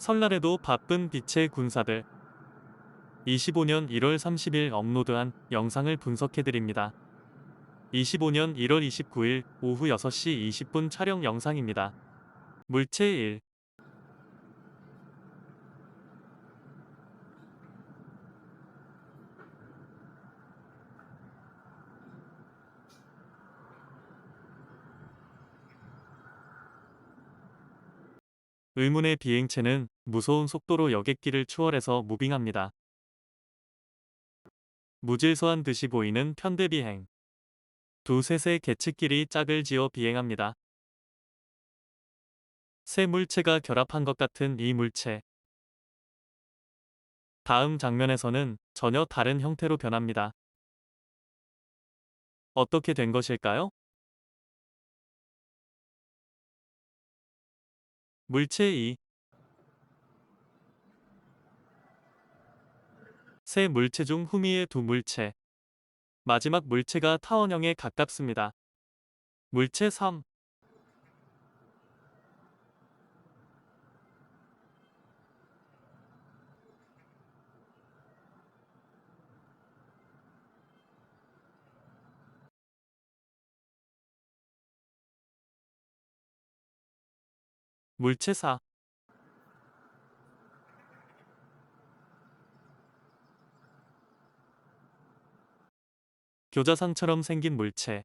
설날에도 바쁜 빛의 군사들. 25년 1월 30일 업로드한 영상을 분석해드립니다. 25년 1월 29일 오후 6시 20분 촬영 영상입니다. 물체 1. 의문의 비행체는 무서운 속도로 여객기를 추월해서 무빙합니다. 무질서한 듯이 보이는 편대비행. 두 셋의 개측끼리 짝을 지어 비행합니다. 세 물체가 결합한 것 같은 이 물체. 다음 장면에서는 전혀 다른 형태로 변합니다. 어떻게 된 것일까요? 물체 2. 세 물체 중 후미의 두 물체. 마지막 물체가 타원형에 가깝습니다. 물체 3. 물체 4. 교자상처럼 생긴 물체.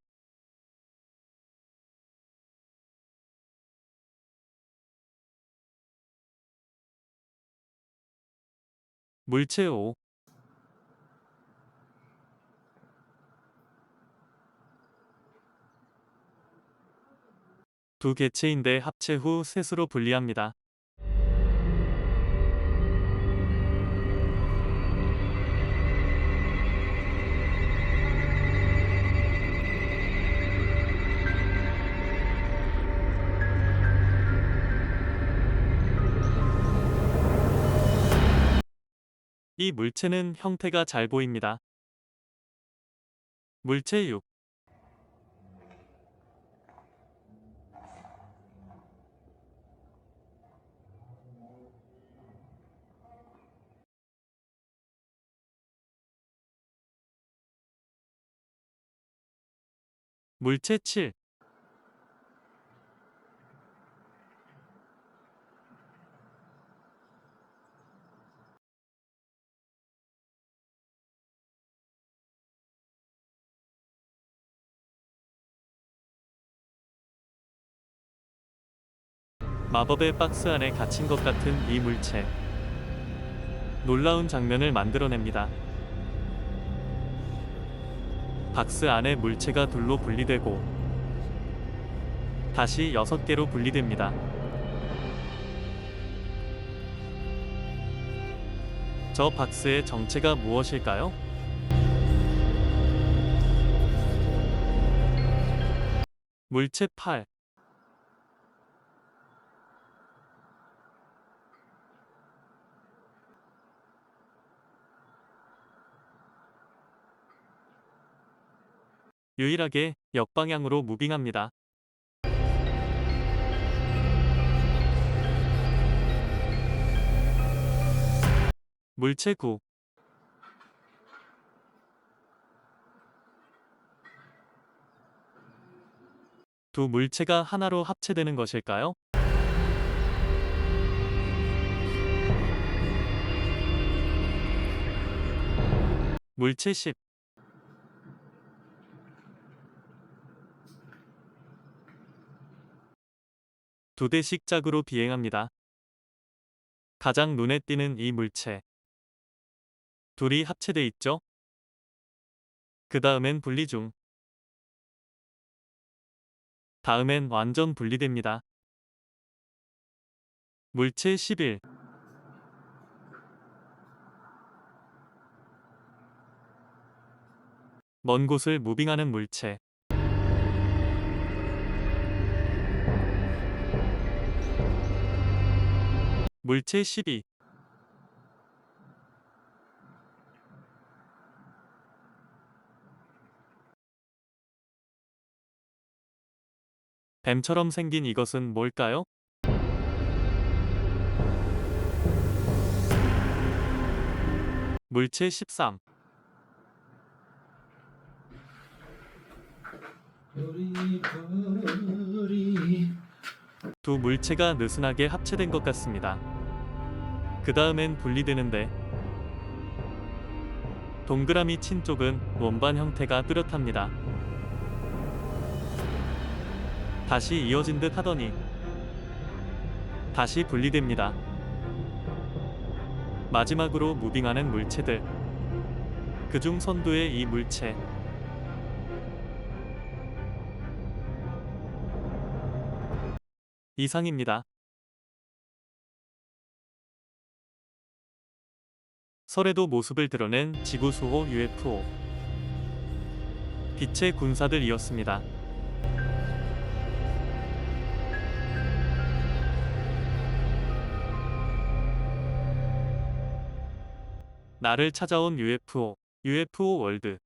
물체 5. 두 개체인데 합체 후 셋으로 분리합니다. 이 물체는 형태가 잘 보입니다. 물체 6. 물체 7. 마법의 박스 안에 갇힌 것 같은 이 물체. 놀라운 장면을 만들어냅니다. 박스 안에 물체가 둘로 분리되고 다시 여섯 개로 분리됩니다. 저 박스의 정체가 무엇일까요? 물체 8. 유일하게 역방향으로 무빙합니다. 물체 9. 두 물체가 하나로 합체되는 것일까요? 물체 10. 두 대씩 짝으로 비행합니다. 가장 눈에 띄는 이 물체. 둘이 합체돼 있죠? 그 다음엔 분리 중. 다음엔 완전 분리됩니다. 물체 11. 먼 곳을 무빙하는 물체. 물체 12 뱀처럼 생긴 이것은 뭘까요? 물체 13 두 물체가 느슨하게 합체된 것 같습니다. 그 다음엔 분리되는데 동그라미 친 쪽은 원반 형태가 뚜렷합니다. 다시 이어진 듯 하더니 다시 분리됩니다. 마지막으로 무빙하는 물체들. 그중 선두의 이 물체. 이상입니다. 설에도 모습을 드러낸 지구 수호 UFO. 빛의 군사들이었습니다. 나를 찾아온 UFO, UFO 월드.